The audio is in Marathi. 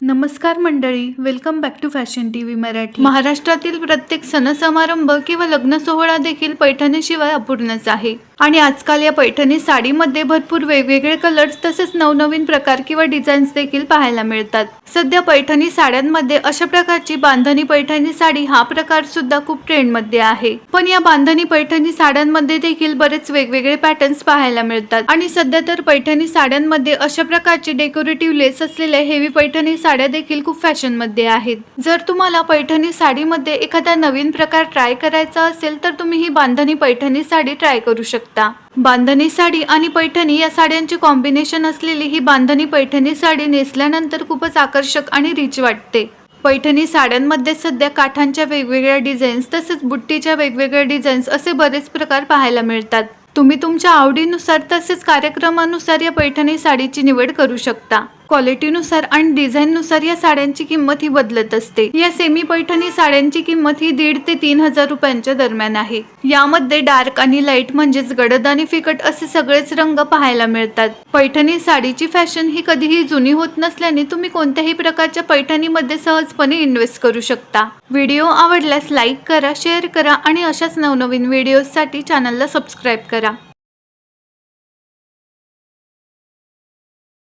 नमस्कार मंडळी welcome back to fashion T V Marathi. महाराष्ट्रातील प्रत्येक सण समारंभ किंवा लग्न सोहळा देखील पैठणीशिवाय अपूर्णच आहे. आणि आजकाल या पैठणी साडीमध्ये भरपूर वेगवेगळे कलर्स तसेच नवनवीन प्रकार किंवा डिझाईन्स देखील पाहायला मिळतात. सध्या पैठणी साड्यांमध्ये अशा प्रकारची बांधणी पैठणी साडी हा प्रकार सुद्धा खूप ट्रेंडमध्ये आहे. पण या बांधणी पैठणी साड्यांमध्ये देखील बरेच वेगवेगळे पॅटर्न्स पाहायला मिळतात. आणि सध्या तर पैठणी साड्यांमध्ये अशा प्रकारचे डेकोरेटिव्ह लेस असलेल्या हेवी पैठणी साड्या देखील खूप फॅशनमध्ये आहेत. जर तुम्हाला पैठणी साडीमध्ये एखादा नवीन प्रकार ट्राय करायचा असेल तर तुम्ही ही बांधणी पैठणी साडी ट्राय करू शकता. बांधणी साडी आणि पैठणी या साड्यांचे कॉम्बिनेशन असलेली ही बांधणी पैठणी साडी नेसल्यानंतर खूपच आकर्षक आणि रिच वाटते. पैठणी साड्यांमध्ये सध्या काठांच्या वेगवेगळ्या डिझाईन्स तसेच बुट्टीच्या वेगवेगळ्या डिझाईन्स असे बरेच प्रकार पाहायला मिळतात. तुम्ही तुमच्या आवडीनुसार तसेच कार्यक्रमानुसार या पैठणी साडीची निवड करू शकता. क्वालिटीनुसार आणि डिझाईननुसार या साड्यांची किंमत ही बदलत असते. या सेमी पैठणी साड्यांची किंमत ही दीड ते तीन हजार रुपयांच्या दरम्यान आहे. यामध्ये डार्क आणि लाइट म्हणजेच गडद आणि फिकट असे सगळेच रंग पाहायला मिळतात. पैठणी साडीची फॅशन ही कधीही जुनी होत नसल्याने तुम्ही कोणत्याही प्रकारच्या पैठणीमध्ये सहजपणे इन्व्हेस्ट करू शकता. व्हिडिओ आवडल्यास लाईक करा शेअर करा आणि अशाच नवनवीन व्हिडिओजसाठी चॅनलला सबस्क्राईब करा.